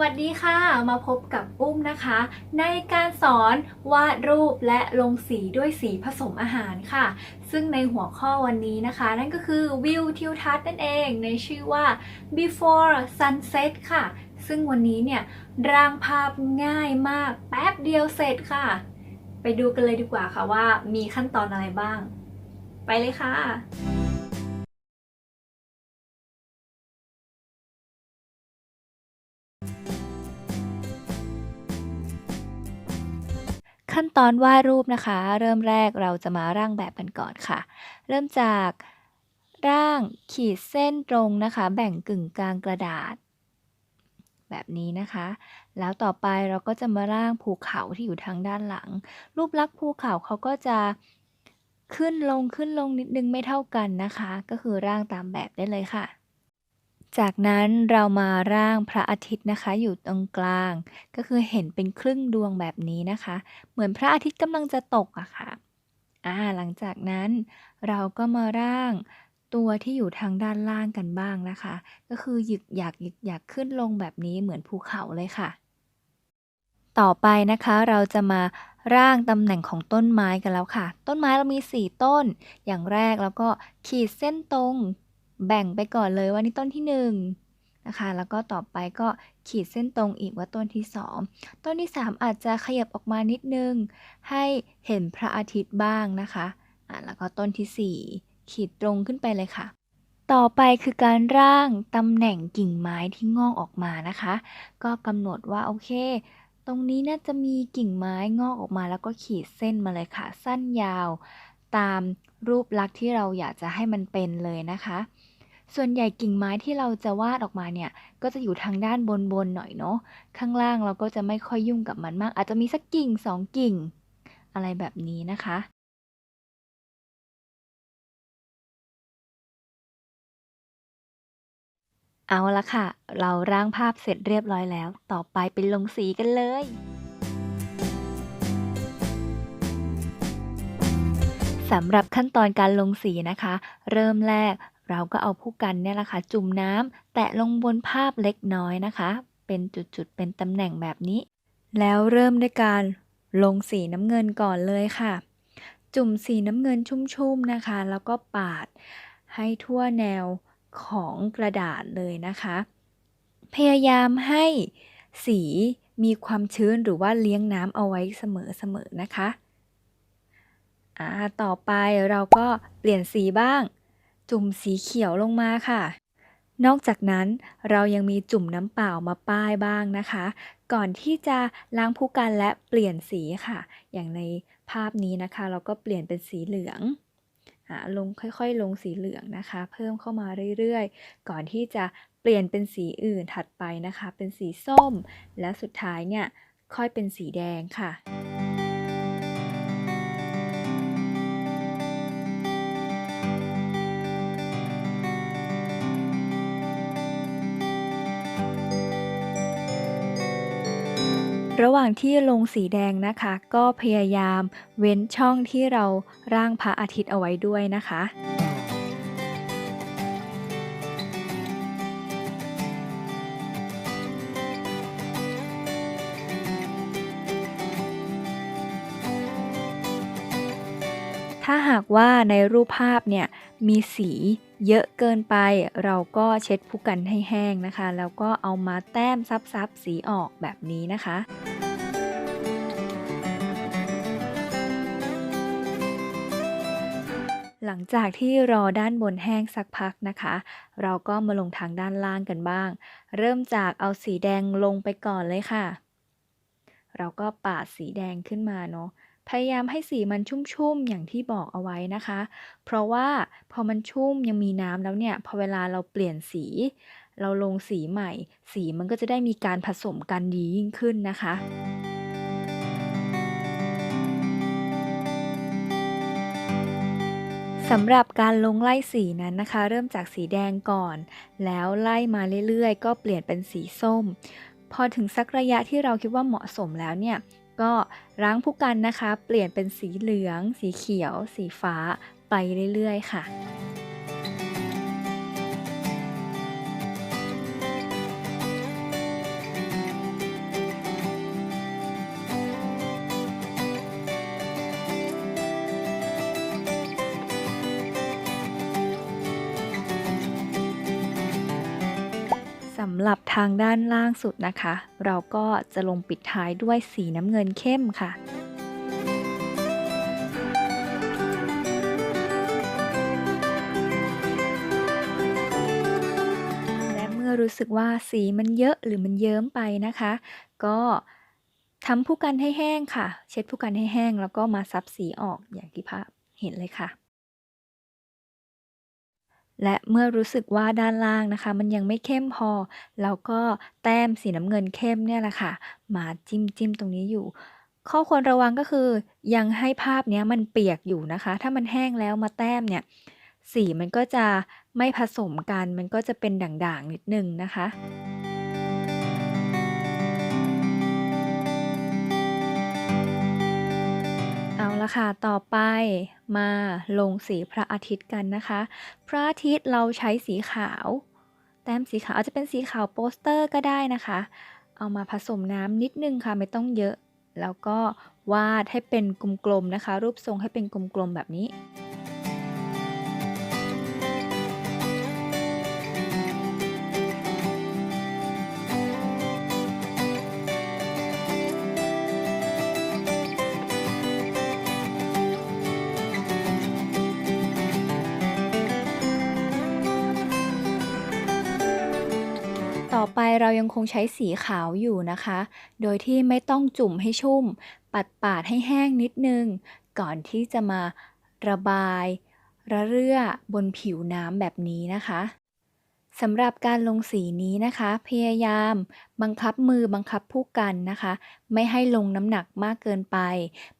สวัสดีค่ะ มาพบกับอุ้มนะคะ ในการสอนวาดรูปและลงสีด้วยสีผสมอาหารค่ะ ซึ่งในหัวข้อวันนี้นะคะ นั่นก็คือวิวทิวทัศน์นั่นเองในชื่อว่า before sunset ค่ะ ซึ่งวันนี้เนี่ยร่างภาพง่ายมากแป๊บเดียวเสร็จค่ะ ไปดูกันเลยดีกว่าค่ะว่ามีขั้นตอนอะไรบ้าง ไปเลยค่ะ ขั้นตอนวาดรูปนะคะ เริ่มแรกเราจะมาร่างแบบกันก่อนค่ะ เริ่มจากร่างขีดเส้นตรงนะคะ แบ่งกึ่งกลางกระดาษ แบบนี้นะคะ แล้วต่อไปเราก็จะมาร่างภูเขาที่อยู่ทางด้านหลัง รูปลักษณ์ภูเขาเขาก็จะขึ้นลงขึ้นลงนิดนึงไม่เท่ากันนะคะ ก็คือร่างตามแบบได้เลยค่ะ จากนั้นเรามาร่างพระอาทิตย์นะคะ อยู่ตรงกลาง ก็คือเห็นเป็นครึ่งดวงแบบนี้นะคะ เหมือนพระอาทิตย์กำลังจะตกอะค่ะอ่าหลังจากนั้นเราก็มาร่างตัวที่อยู่ทางด้านล่างกันบ้างนะคะ ก็คือหยึกหยักหยึกหยักขึ้นลงแบบนี้เหมือนภูเขาเลยค่ะ ต่อไปนะคะเราจะมาร่างตำแหน่งของต้นไม้กันแล้วค่ะ ต้นไม้เรามี 4 ต้น อย่างแรกแล้วก็ขีดเส้นตรง แบ่งไปก่อนเลยว่านี่ต้นที่1นะคะแล้วก็ต่อไปก็ขีดเส้นตรงอีกว่าต้นที่ 2 ต้นที่ 3 อาจจะขยับออกมานิดนึง ให้เห็นพระอาทิตย์บ้างนะคะอะแล้วก็ต้นที่ 4 ขีดตรงขึ้นไปเลยค่ะต่อไปคือการร่างตำแหน่งกิ่งไม้ที่งอกออกมานะคะ ก็กำหนดว่าโอเค ตรงนี้น่าจะมีกิ่งไม้งอกออกมา แล้วก็ขีดเส้นมาเลยค่ะ สั้นยาว ตามรูปลักษณ์ที่เราอยากจะให้มันเป็นเลยนะคะ ส่วนใหญ่กิ่งไม้ที่เราจะวาดออกมาเนี่ย ก็จะอยู่ทางด้านบนๆหน่อยเนาะ ข้างล่างเราก็จะไม่ค่อยยุ่งกับมันมาก อาจจะมีสักกิ่งสองกิ่ง อะไรแบบนี้นะคะ เอาละค่ะ เราร่างภาพเสร็จเรียบร้อยแล้ว ต่อไปเป็นลงสีกันเลยสำหรับขั้นตอนการลงสีนะคะ เริ่มแรก เราก็เอาผู้กันเนี่ยแหละค่ะจุ่มน้ำแตะลงบนภาพเล็กน้อยนะคะ เป็นจุดๆเป็นตำแหน่งแบบนี้ แล้วเริ่มด้วยการลงสีน้ำเงินก่อนเลยค่ะ จุ่มสีน้ำเงินชุ่มๆนะคะ แล้วก็ปาดให้ทั่วแนวของกระดาษเลยนะคะ พยายามให้สีมีความชื้นหรือว่าเลี้ยงน้ำเอาไว้เสมอๆนะคะ ต่อไปเราก็เปลี่ยนสีบ้าง จุ่มสีเขียวลงมาค่ะ นอกจากนั้นเรายังมีจุ่มน้ำเปล่ามาป้ายบ้างนะคะ ก่อนที่จะล้างผู้กันและเปลี่ยนสีค่ะ อย่างในภาพนี้นะคะ เราก็เปลี่ยนเป็นสีเหลืองลงค่อยๆ ลงสีเหลืองนะคะ เพิ่มเข้ามาเรื่อยๆ ก่อนที่จะเปลี่ยนเป็นสีอื่นถัดไปนะคะ เป็นสีส้ม และสุดท้ายเนี่ยค่อยเป็นสีแดงค่ะ ระหว่างที่ลงสีแดงนะคะ ก็พยายามเว้นช่องที่เราร่างพระอาทิตย์เอาไว้ด้วยนะคะถ้าหากว่าในรูปภาพเนี่ยมีสี เยอะเกินไปเราก็เช็ดผู้กันให้แห้งนะคะ แล้วก็เอามาแต้มซับๆสีออกแบบนี้นะคะหลังจากที่รอด้านบนแห้งสักพักนะคะ เราก็มาลงทางด้านล่างกันบ้าง เริ่มจากเอาสีแดงลงไปก่อนเลยค่ะ เราก็ปาดสีแดงขึ้นมาเนาะ พยายามให้สีมันชุ่มๆ อย่างที่บอกเอาไว้นะคะ เพราะว่าพอมันชุ่มยังมีน้ำแล้วเนี่ย พอเวลาเราเปลี่ยนสี เราลงสีใหม่ สีมันก็จะได้มีการผสมกันดียิ่งขึ้นนะคะสำหรับการลงไล่สีนั้นนะคะ เริ่มจากสีแดงก่อน แล้วไล่มาเรื่อยๆ ก็เปลี่ยนเป็นสีส้ม พอถึงสักระยะที่เราคิดว่าเหมาะสมแล้วเนี่ย ก็ล้างผู้กันนะคะ เปลี่ยนเป็นสีเหลือง สีเขียว สีฟ้าไปเรื่อยๆ ค่ะำหรับทางด้านล่างสุดนะคะ เราก็จะลงปิดท้ายด้วยสีน้ำเงินเข้มค่ะและเมื่อรู้สึกว่าสีมันเยอะหรือมันเยิ้มไปนะคะ ก็ทำผู้กันให้แห้งค่ะ เช็ดผู้กันให้แห้งแล้วก็มาซับสีออกอย่างที่ภาพเห็นเลยค่ะ และเมื่อรู้สึกว่าด้านล่างนะคะ มันยังไม่เข้มพอ เราก็แต้มสีน้ำเงินเข้มเนี่ยแหละค่ะ มาจิ้มจิ้มตรงนี้อยู่ ข้อควรระวังก็คือ ยังให้ภาพเนี้ยมันเปียกอยู่นะคะ ถ้ามันแห้งแล้วมาแต้มเนี่ย สีมันก็จะไม่ผสมกัน มันก็จะเป็นด่างๆนิดหนึ่งนะคะ ละค่ะ ต่อไปมาลงสีพระอาทิตย์กันนะคะ พระอาทิตย์เราใช้สีขาว แต้มสีขาวอาจจะเป็นสีขาวโปสเตอร์ก็ได้นะคะ เอามาผสมน้ำนิดนึงค่ะ ไม่ต้องเยอะ แล้วก็วาดให้เป็นกลมๆนะคะ รูปทรงให้เป็นกลมๆแบบนี้ เรายังคงใช้สีขาวอยู่นะคะ โดยที่ไม่ต้องจุ่มให้ชุ่ม ปัดปาดให้แห้งนิดนึง ก่อนที่จะมาระบาย ระเรื่อบนผิวน้ำแบบนี้นะคะสำหรับการลงสีนี้นะคะ พยายามบังคับมือบังคับผู้กันนะคะ ไม่ให้ลงน้ำหนักมากเกินไป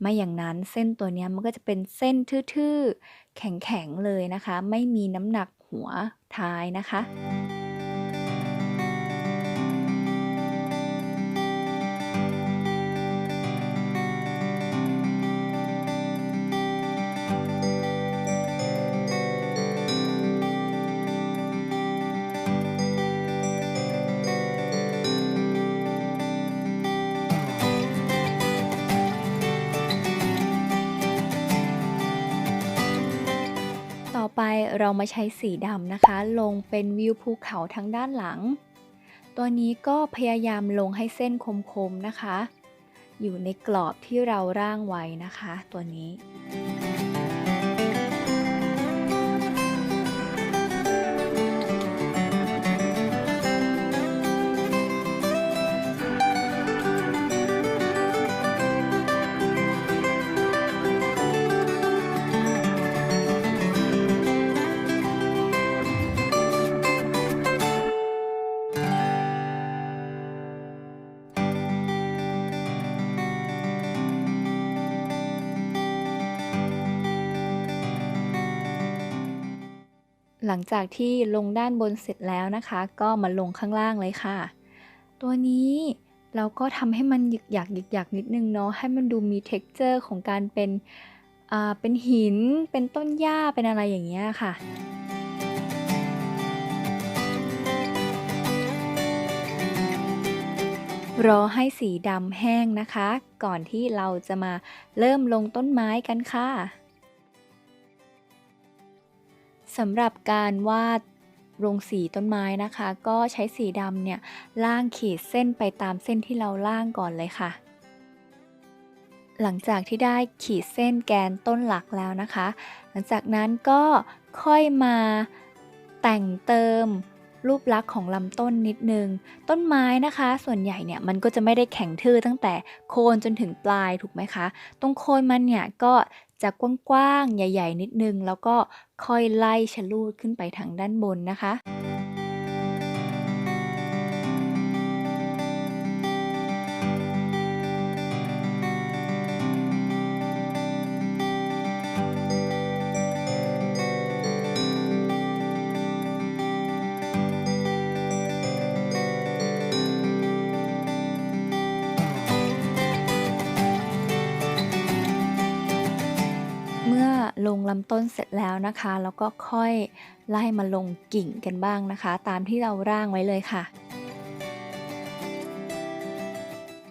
ไม่อย่างนั้นเส้นตัวนี้มันก็จะเป็นเส้นทื่อๆ แข็งๆเลยนะคะ ไม่มีน้ำหนักหัวท้ายนะคะ เรามาใช้สีดำนะคะ ลงเป็นวิวภูเขาทางด้านหลัง ตัวนี้ก็พยายามลงให้เส้นคมๆนะคะ อยู่ในกรอบที่เราร่างไว้นะคะ ตัวนี้ หลังจากที่ลงด้านบนเสร็จแล้วนะคะ ก็มาลงข้างล่างเลยค่ะ ตัวนี้เราก็ทำให้มันหยึกหยักหยึกหยักนิดนึงเนาะให้มันดูมี texture ของการเป็นอ่าเป็นหินเป็นต้นหญ้าเป็นอะไรอย่างเงี้ยค่ะรอให้สีดำแห้งนะคะ ก่อนที่เราจะมาเริ่มลงต้นไม้กันค่ะ สำหรับการวาดลงสีต้นไม้นะคะ ก็ใช้สีดำเนี่ยล่างขีดเส้นไปตามเส้นที่เราล่างก่อนเลยค่ะ หลังจากที่ได้ขีดเส้นแกนต้นหลักแล้วนะคะ หลังจากนั้นก็ค่อยมาแต่งเติม รูปลักษณ์ของลำต้นนิดนึง ต้นไม้นะคะ ส่วนใหญ่เนี่ยมันก็จะไม่ได้แข็งทื่อตั้งแต่โคนจนถึงปลายถูกไหมคะ ตรงโคนมันเนี่ยก็จะกว้างๆใหญ่ ๆ นิดนึง แล้วก็ค่อยไล่ชะลูดขึ้นไปทางด้านบนนะคะ ลงลำต้นเสร็จแล้วนะคะ แล้วก็ค่อยไล่มาลงกิ่งกันบ้างนะคะ ตามที่เราร่างไว้เลยค่ะ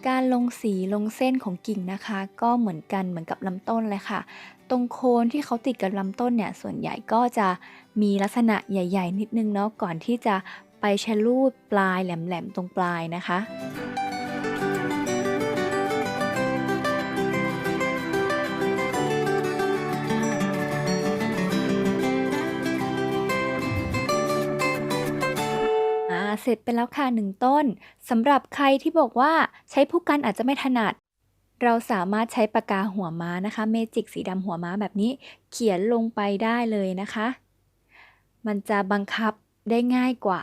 การลงสีลงเส้นของกิ่งนะคะ ก็เหมือนกันเหมือนกับลำต้นเลยค่ะ ตรงโคนที่เขาติดกับลำต้นเนี่ยส่วนใหญ่ก็จะมีลักษณะใหญ่ ๆ นิดนึงเนาะก่อนที่จะไปชะลูดปลายแหลมๆตรงปลายนะคะ เสร็จไปแล้วค่ะหนึ่งต้นสำหรับใครที่บอกว่าใช้ผู้กันอาจจะไม่ถนัด เราสามารถใช้ปากกาหัวม้านะคะ เมจิกสีดำหัวม้าแบบนี้ เขียนลงไปได้เลยนะคะ มันจะบังคับได้ง่ายกว่า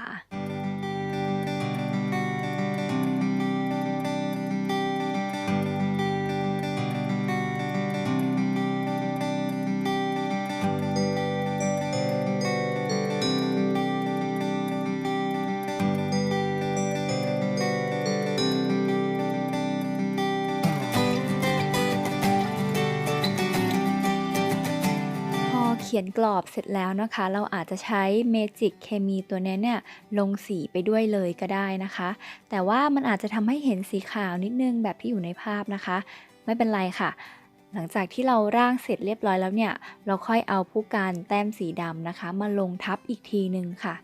ขียนกรอบเสร็จแล้วนะคะ เราอาจจะใช้เมจิกเคมีตัวนี้เนี่ยลงสีไปด้วยเลยก็ได้นะคะ แต่ว่ามันอาจจะทำให้เห็นสีขาวนิดนึงแบบที่อยู่ในภาพนะคะ ไม่เป็นไรค่ะ หลังจากที่เราร่างเสร็จเรียบร้อยแล้วเนี่ย เราค่อยเอาผู้การแต้มสีดำนะคะ มาลงทับอีกทีนึงค่ะ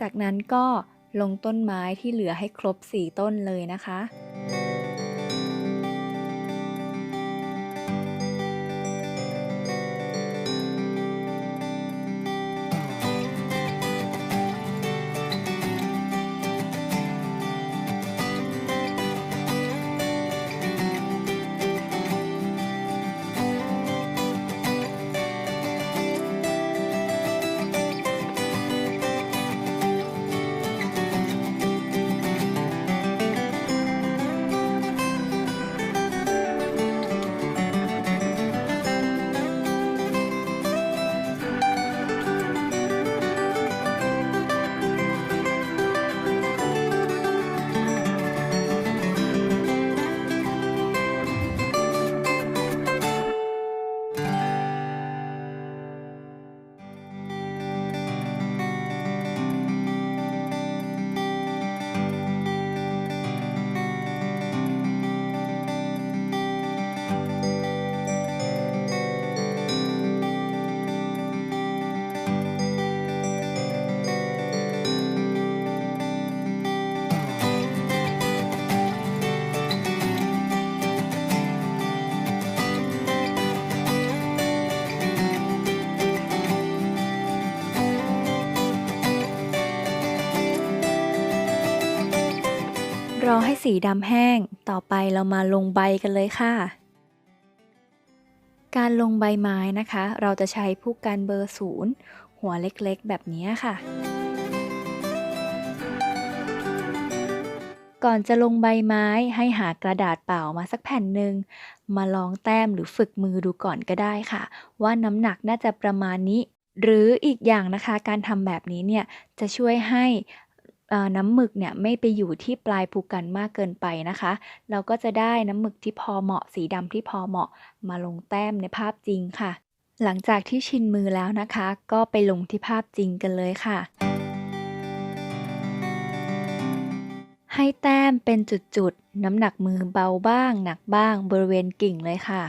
จากนั้นก็ลงต้นไม้ที่เหลือให้ครบ 4 ต้นเลยนะคะ รอให้สีดำแห้ง ต่อไปเรามาลงใบกันเลยค่ะ การลงใบไม้นะคะ เราจะใช้ผู้กันเบอร์0หัวเล็กๆ แบบนี้ค่ะ ก่อนจะลงใบไม้ให้หากระดาษเปล่ามาสักแผ่นหนึ่งมาลองแต้มหรือฝึกมือดูก่อนก็ได้ค่ะ ว่าน้ำหนักน่าจะประมาณนี้หรืออีกอย่างนะคะการทำแบบนี้เนี่ยจะช่วยให้ น้ำหมึกเนี่ยไม่ไปอยู่ที่ปลายภูกันมากเกินไปนะคะ เราก็จะได้น้ำหมึกที่พอเหมาะสีดำที่พอเหมาะมาลงแต้มในภาพจริงค่ะ หลังจากที่ชินมือแล้วนะคะ ก็ไปลงที่ภาพจริงกันเลยค่ะ ให้แต้มเป็นจุดๆ น้ำหนักมือเบาบ้าง หนักบ้างบริเวณกิ่งเลยค่ะ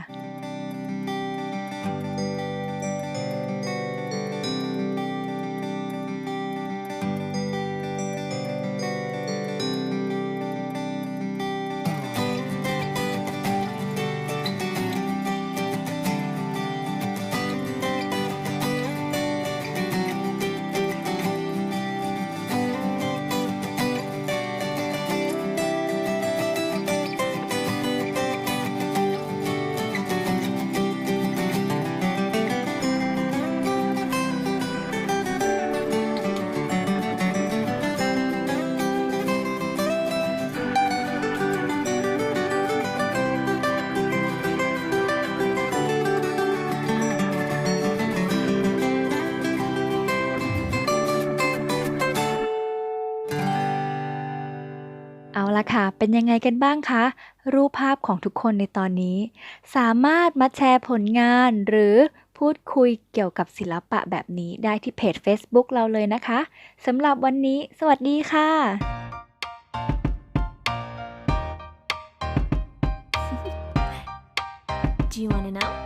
เป็นยังไงกันบ้างคะ รูปภาพของทุกคนในตอนนี้ สามารถมาแชร์ผลงานหรือพูดคุยเกี่ยวกับศิลปะแบบนี้ได้ที่เพจ Facebook เราเลยนะคะสำหรับวันนี้ สวัสดีค่ะ Do you want to know?